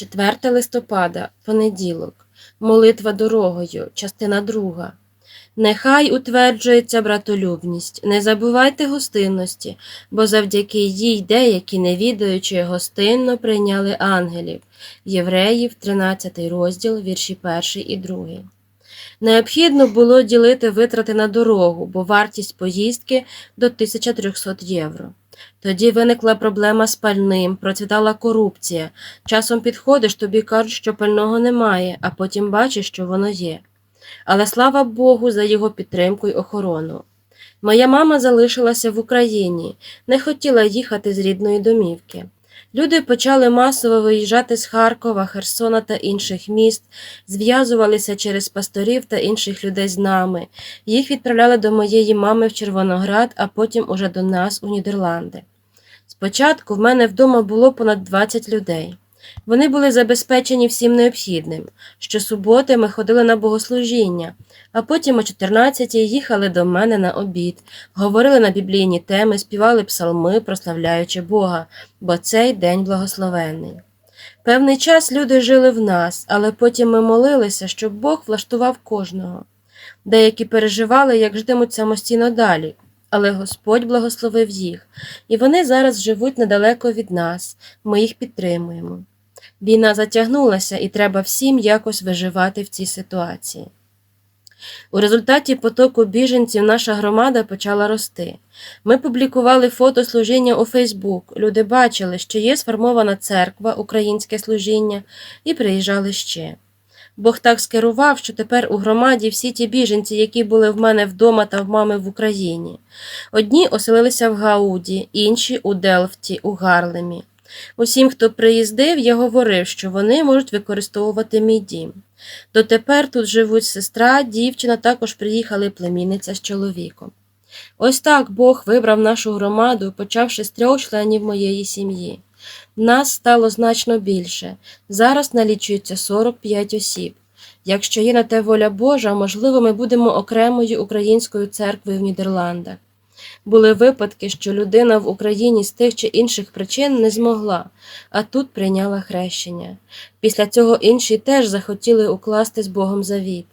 4 листопада, понеділок. Молитва дорогою, частина 2. Нехай утверджується братолюбність, не забувайте гостинності, бо завдяки їй деякі, не відаючи, гостинно прийняли ангелів. Євреїв, 13 розділ, вірші 1 і 2. Необхідно було ділити витрати на дорогу, бо вартість поїздки до 1300 євро. Тоді виникла проблема з пальним, процвітала корупція. Часом підходиш, тобі кажуть, що пального немає, а потім бачиш, що воно є. Але слава Богу за його підтримку й охорону. Моя мама залишилася в Україні, не хотіла їхати з рідної домівки. Люди почали масово виїжджати з Харкова, Херсона та інших міст, зв'язувалися через пасторів та інших людей з нами. Їх відправляли до моєї мами в Червоноград, а потім уже до нас у Нідерланди. Спочатку в мене вдома було понад 20 людей. Вони були забезпечені всім необхідним. Щосуботи ми ходили на богослужіння, а потім о 14 їхали до мене на обід, говорили на біблійні теми, співали псалми, прославляючи Бога, бо цей день благословенний. Певний час люди жили в нас, але потім ми молилися, щоб Бог влаштував кожного. Деякі переживали, як житимуть самостійно далі, але Господь благословив їх, і вони зараз живуть недалеко від нас, ми їх підтримуємо. Війна затягнулася, і треба всім якось виживати в цій ситуації. У результаті потоку біженців наша громада почала рости. Ми публікували фото служіння у Фейсбук. Люди бачили, що є сформована церква, українське служіння, і приїжджали ще. Бог так скерував, що тепер у громаді всі ті біженці, які були в мене вдома та в мами в Україні. Одні оселилися в Гауді, інші у Делфті, у Гарлемі. Усім, хто приїздив, я говорив, що вони можуть використовувати мій дім. Дотепер тут живуть сестра, дівчина, також приїхали племінниця з чоловіком. Ось так Бог вибрав нашу громаду, почавши з трьох членів моєї сім'ї. Нас стало значно більше. Зараз налічується 45 осіб. Якщо є на те воля Божа, можливо, ми будемо окремою українською церквою в Нідерландах. Були випадки, що людина в Україні з тих чи інших причин не змогла, а тут прийняла хрещення. Після цього інші теж захотіли укласти з Богом завіт.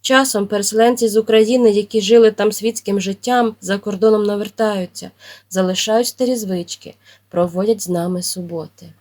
Часом переселенці з України, які жили там світським життям, за кордоном навертаються, залишають старі звички, проводять з нами суботи.